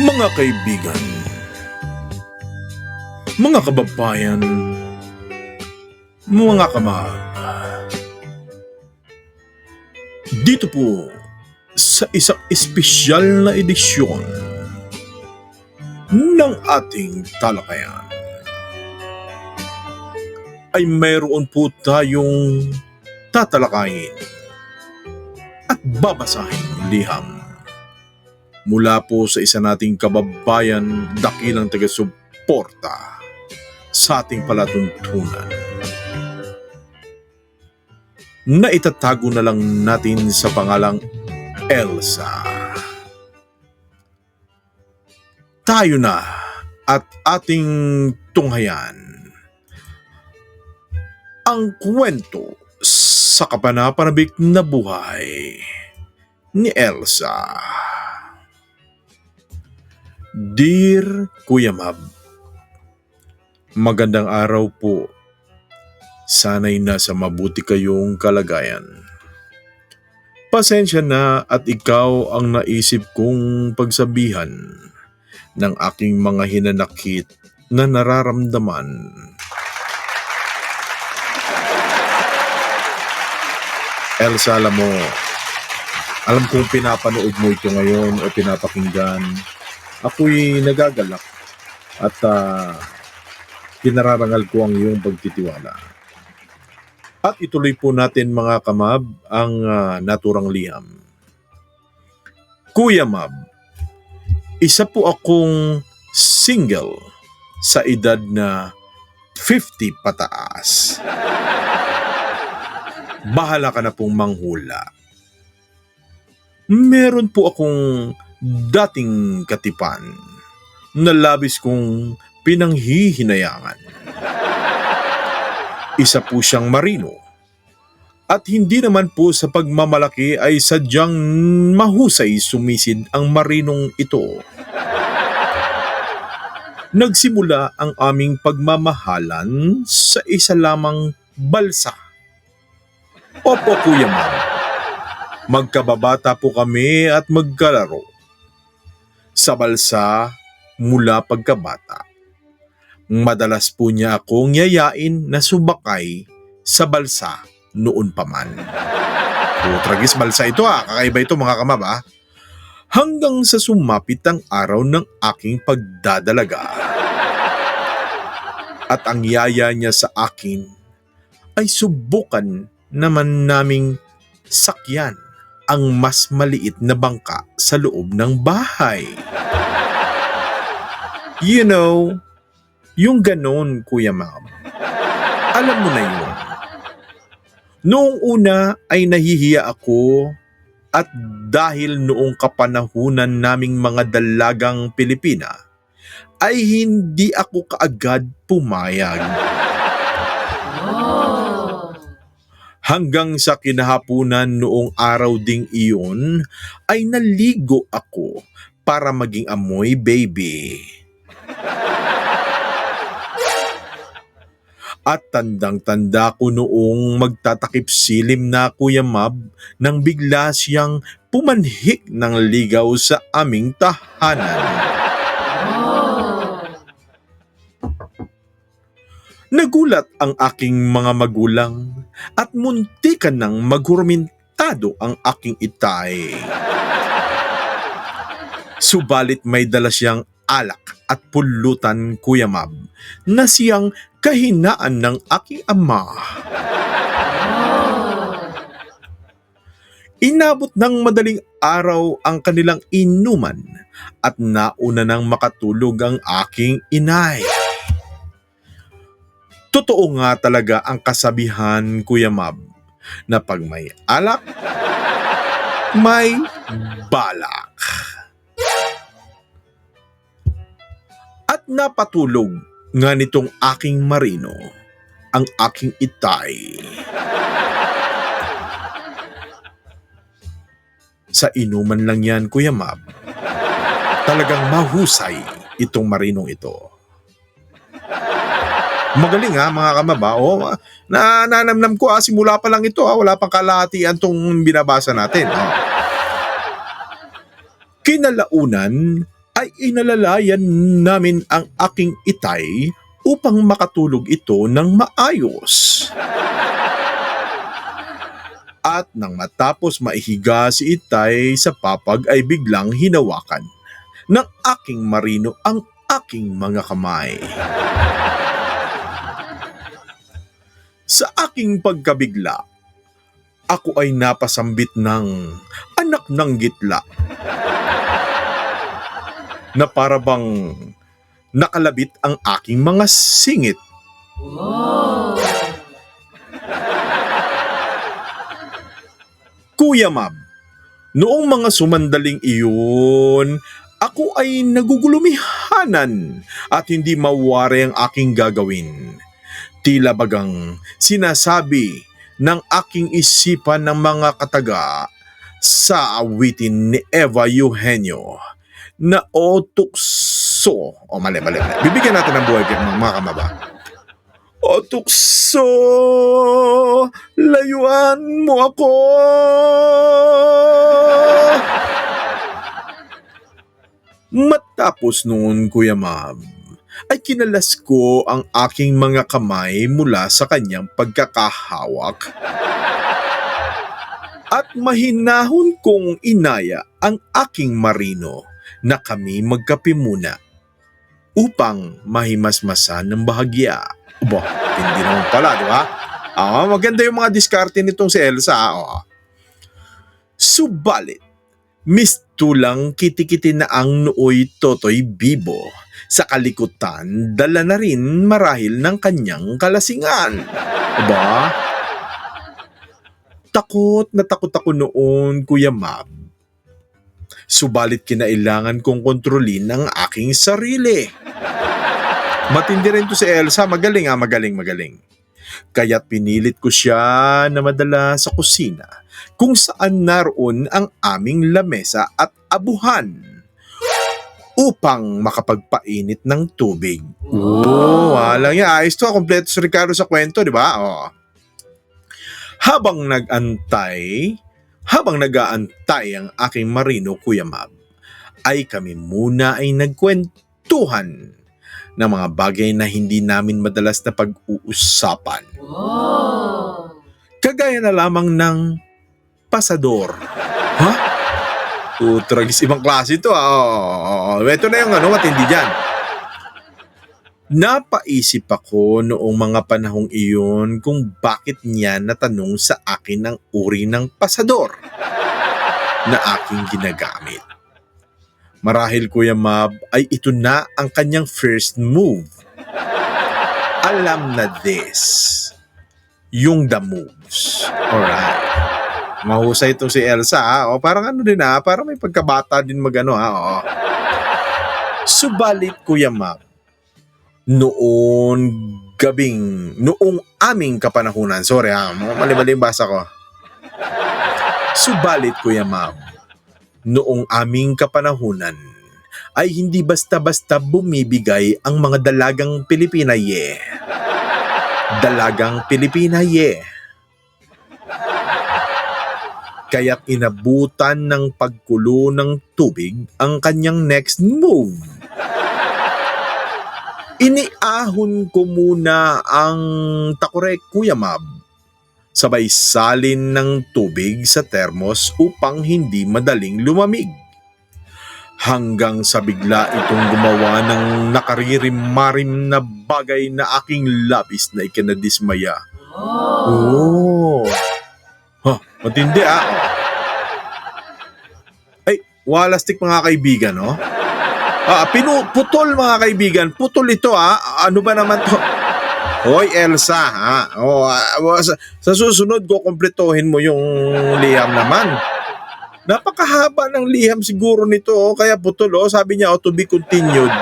Mga kaibigan, mga kababayan, mga kamahal, dito po sa isang espesyal na edisyon ng ating talakayan. Ay mayroon po tayong tatalakayin at babasahin liham mula po sa isa nating kababayan dakilang taga-suporta sa ating palatuntunan. Na itatago na lang natin sa pangalang Elsa. Tayo na at ating tunghayan ang kwento sa kapanapanabik na buhay ni Elsa. Dear Kuya Mab, Magandang araw po. Sana'y nasa mabuti kayong kalagayan. Pasensya na at ikaw ang naisip kong pagsabihan ng aking mga hinanakit na nararamdaman. Elsa, alam mo, alam kong pinapanood mo ito ngayon o pinapakinggan. Ako'y nagagalak at ah, pinararangal ko ang iyong pagtitiwala. At ituloy po natin mga kamab ang ah, naturang liham. Kuya Mab, isa po akong single sa edad na 50 pataas. Bahala ka na pong manghula. Meron po akong dating katipan na labis kong pinanghihinayangan. Isa po siyang marino. At hindi naman po sa pagmamalaki ay sadyang mahusay sumisid ang marinong ito. Nagsimula ang aming pagmamahalan sa isa lamang balsa. Opo, Kuya Ma'am. Magkababata po kami at magkalaro. Sa balsa mula pagkabata. Madalas po niya akong yayain na subakay sa balsa noon pa man. Putragis balsa ito ah, kakaiba ito mga kamab ah. Hanggang sa sumapit ang araw ng aking pagdadalaga. At ang yaya niya sa akin ay subukan naman naming sakyan ang mas maliit na bangka sa loob ng bahay. You know, yung ganon, Kuya Ma'am. Alam mo na yun. Noong una ay nahihiya ako at dahil noong kapanahunan naming mga dalagang Pilipina, ay hindi ako kaagad pumayag. Hanggang sa kinahapunan noong araw ding iyon ay naligo ako para maging amoy baby. At tandang-tanda ko noong magtatakip silim na Kuya Mab nang bigla siyang pumanhik ng ligaw sa aming tahanan. Nagulat ang aking mga magulang at muntikan nang maghurmintado ang aking itay. Subalit may dala siyang alak at pulutan Kuya Mab na siyang kahinaan ng aking ama. Inabot ng madaling araw ang kanilang inuman at nauna nang makatulog ang aking inay. Totoo nga talaga ang kasabihan, Kuya Mab, na pag may alak, may balak. At napatulog nga nitong aking marino ang aking itay. Sa inuman lang yan, Kuya Mab. Talagang mahusay itong marinong ito. Magaling ha, mga kamaba. O, na nanamnam ko ha, simula pa lang ito ha, wala pang kalahatian tong binabasa natin. Oh. Kinalaunan ay inalalayan namin ang aking itay upang makatulog ito ng maayos. At nang matapos maihiga si itay sa papag ay biglang hinawakan ng aking marino ang aking mga kamay. Aking pagkabigla, ako ay napasambit ng anak ng gitla na para bang nakalabit ang aking mga singit. Kuya Mab, noong mga sumandaling iyon, ako ay nagugulumihanan at hindi mawari ang aking gagawin. Tila bagang sinasabi ng aking isipan ng mga kataga sa awitin ni Eva Eugenio na o tukso. O mali, mali, mali. Bibigyan natin ng buhay mga, mga kamaba. O tukso, layuan mo ako. Matapos noon, Kuya Mab, ay kinalas ko ang aking mga kamay mula sa kanyang pagkakahawak. At mahinahon kong inaya ang aking marino na kami magkape muna upang mahimasmasan ng bahagya. Aba, hindi naman pala, di ba? Ah, maganda yung mga diskarte nitong si Elsa. ah, Oh. Subalit, mistulang kitikiti na ang nooy Totoy Bibo. Sa kalikutan, dala na rin marahil ng kanyang kalasingan. Aba? Takot na takot ako noon, Kuya Mab. Subalit kinailangan kong kontrolin ang aking sarili. Matindi rin to si Elsa. Magaling ah, magaling, magaling. Kaya't pinilit ko siya na madala sa kusina kung saan naroon ang aming lamesa at abuhan upang makapagpainit ng tubig. Oo, walang yan. Ayos to, kompleto si Ricardo sa kwento, di ba? Oh. Habang nag-antay, habang nag-aantay ang aking marino, Kuya Mab, ay kami muna ay nagkwentuhan ng mga bagay na hindi namin madalas na pag-uusapan. Kagaya na lamang ng pasador. Ha? Utragis, ibang klase ito. Ah. Oh, ito na yung ano, matindi dyan. Napaisip ako noong mga panahong iyon kung bakit niya natanong sa akin ang uri ng pasador na aking ginagamit. Marahil Kuya Mab ay ito na ang kanyang first move. Alam na this. Yung the moves. Alright. Mahusay itong si Elsa ha. O, parang ano din ha. Parang may pagkabata din magano ha. O. Subalit Kuya Mab, noon gabing, noong aming kapanahunan, sorry ha, mali-mali yung basa ko. Subalit Kuya Mab, noong aming kapanahunan, ay hindi basta-basta bumibigay ang mga dalagang Pilipina ye. Dalagang Pilipina ye. Kaya't inabutan ng pagkulo ng tubig ang kanyang next move. Iniahon ko muna ang takore Kuya Mab. Sabay salin ng tubig sa termos upang hindi madaling lumamig. Hanggang sa bigla itong gumawa ng nakaririm-marim na bagay na aking labis na ikinadismaya. Oh! Ha, matindi ah. Ay, walastik mga kaibigan, no? Ah, pinu putol mga kaibigan, putol ito ah. Ano ba naman to? Hoy Elsa, ha? Oh, ah, sa, sa susunod ko kompletohin mo yung liham naman. Napakahaba ng liham siguro nito, oh, kaya putol oh. Sabi niya, oh, to be continued.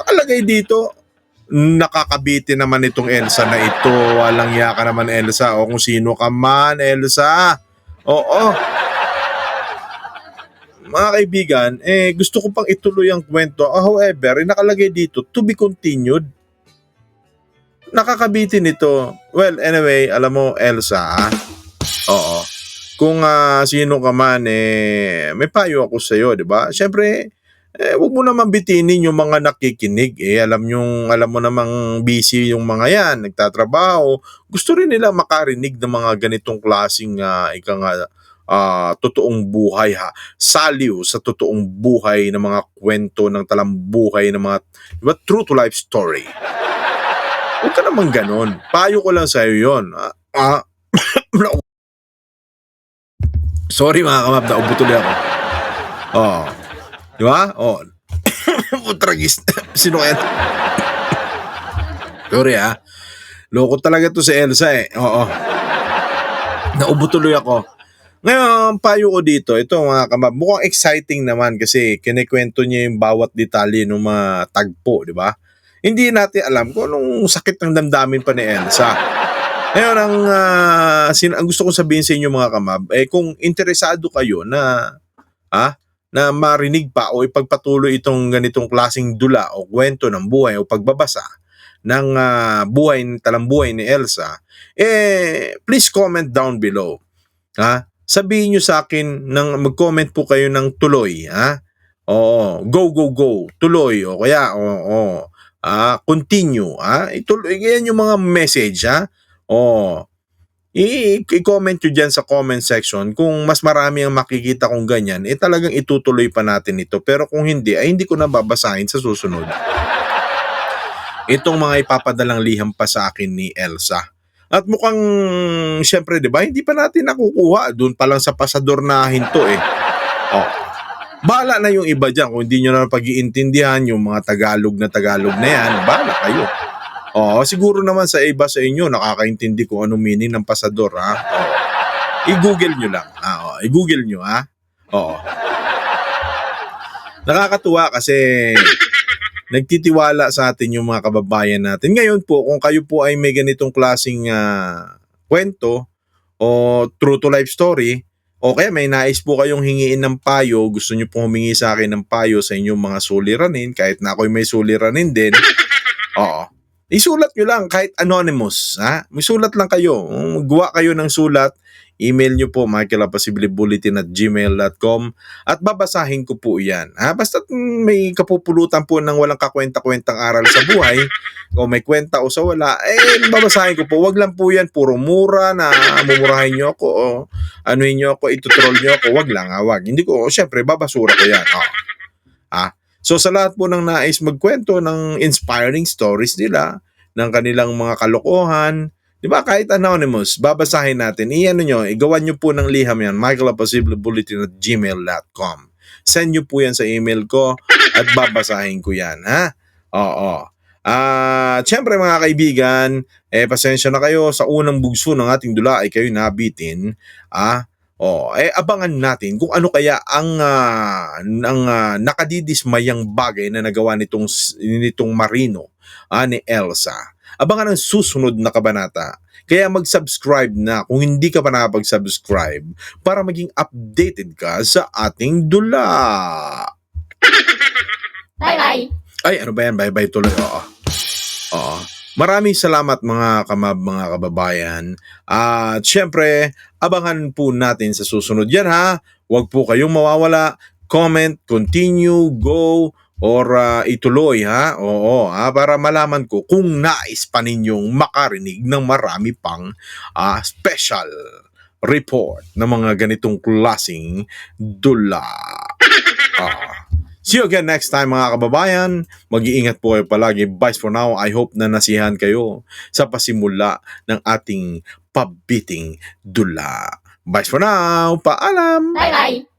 Nakalagay dito, nakakabiti naman itong Elsa na ito. Walang yaka naman Elsa. O kung sino ka man, Elsa. Oo. Mga kaibigan, eh, gusto ko pang ituloy ang kwento. Ah, However, eh, nakalagay dito, to be continued. Nakakabitin ito. Well, anyway, alam mo, Elsa, ah, oo. Kung ah, sino ka man, eh, may payo ako sa'yo, di ba? Siyempre, eh wag mo naman bitinin yung mga nakikinig eh. Alam yung alam mo namang busy yung mga yan nagtatrabaho. Gusto rin nila makarinig ng mga ganitong klaseng ah, ika nga ah, totoong buhay ha. Saliw sa totoong buhay ng mga kwento ng talambuhay ng mga diba, true to life story. Huwag ka naman ganon payo ko lang sa'yo yun. Ah, ah, na- sorry mga kamab naubo tuloy ako. Oh Di ba? Oh. Putragis. Sino kaya? Sorry ah. Loko talaga to si Elsa eh. Oo. Naubo tuloy ako. Ngayon, payo ko dito, ito mga kamab, mukhang exciting naman kasi kinikwento niya yung bawat detalye ng mga tagpo, di ba? Hindi natin alam kung anong sakit ng damdamin pa ni Elsa. Ngayon, ang, ah, sin- ang gusto kong sabihin sa inyo mga kamab, eh kung interesado kayo na, ah, na marinig pa o ipagpatuloy itong ganitong klasing dula o kwento ng buhay o pagbabasa ng ah, buhay, talambuhay ni Elsa, eh, please comment down below. Ha? Sabihin nyo sa akin, ng, mag-comment po kayo ng tuloy. Ha? Oo, go, go, go. Tuloy. O kaya, oo, ah, continue. Ha? Ituloy, yan yung mga message. Ha? Oo. I-comment nyo dyan sa comment section kung mas marami ang makikita kong ganyan, eh talagang itutuloy pa natin ito. Pero kung hindi, ay hindi ko na babasahin sa susunod. Itong mga ipapadalang liham pa sa akin ni Elsa. At mukhang, syempre, di ba, hindi pa natin nakukuha. Doon pa lang sa pasador na hinto eh. Oh. Bala na yung iba dyan. Kung hindi nyo na pag-iintindihan yung mga Tagalog na Tagalog na yan, bala kayo. Oo, siguro naman sa iba sa inyo nakakaintindi kung anong meaning ng pasador, ha? Oo. I-google nyo lang. Ah, oo. I-google nyo, ha? Oo. Nakakatuwa kasi nagtitiwala sa atin yung mga kababayan natin. Ngayon po, kung kayo po ay may ganitong klaseng ah, kwento o true to life story, o kaya may nais po kayong hingiin ng payo, gusto nyo pong humingi sa akin ng payo sa inyong mga suliranin, kahit na ako'y may suliranin din, oo, isulat nyo lang kahit anonymous. Ha? May sulat lang kayo. Magawa kayo ng sulat. Email nyo po michaelapasiblibulletin at gmail.com at babasahin ko po yan. Ha? Basta may kapupulutan po ng walang kakwenta-kwentang aral sa buhay o may kwenta o sa wala, eh babasahin ko po. Wag lang po yan puro mura na mumurahin nyo ako o anuhin nyo ako, itutroll nyo ako. Wag lang, ha? wag. Hindi ko, syempre, babasura ko yan. Oh. So sa lahat po ng nais magkwento ng inspiring stories nila, ng kanilang mga kalokohan, di ba kahit anonymous, babasahin natin. Iyan nyo, igawan nyo po ng liham yan, michaelapasiblebulletin at gmail.com. Send nyo po yan sa email ko at babasahin ko yan, ha? Oo. Ah, syempre mga kaibigan, eh pasensya na kayo sa unang bugso ng ating dula ay kayo nabitin. Ah, Oh, eh abangan natin kung ano kaya ang ah, ang ah, nakadidismayang bagay na nagawa nitong nitong Marino ah, ni Elsa. Abangan ang susunod na kabanata. Kaya mag-subscribe na kung hindi ka pa nakapag-subscribe para maging updated ka sa ating dula. Bye-bye. Ay, ano ba yan? Bye-bye tuloy. Oo. Oo. Maraming salamat mga kamab, mga kababayan. At syempre, abangan po natin sa susunod yan ha. Huwag po kayong mawawala. Comment, continue, go, or ah, ituloy ha. Oo, ha? para malaman ko kung nais pa ninyong makarinig ng marami pang ah, special report ng mga ganitong klasing dula. Ah. See you again next time mga kababayan. Mag-iingat po kayo palagi. Bye for now. I hope na nasihan kayo sa pasimula ng ating pabiting dula. Bye for now. Paalam! Bye-bye.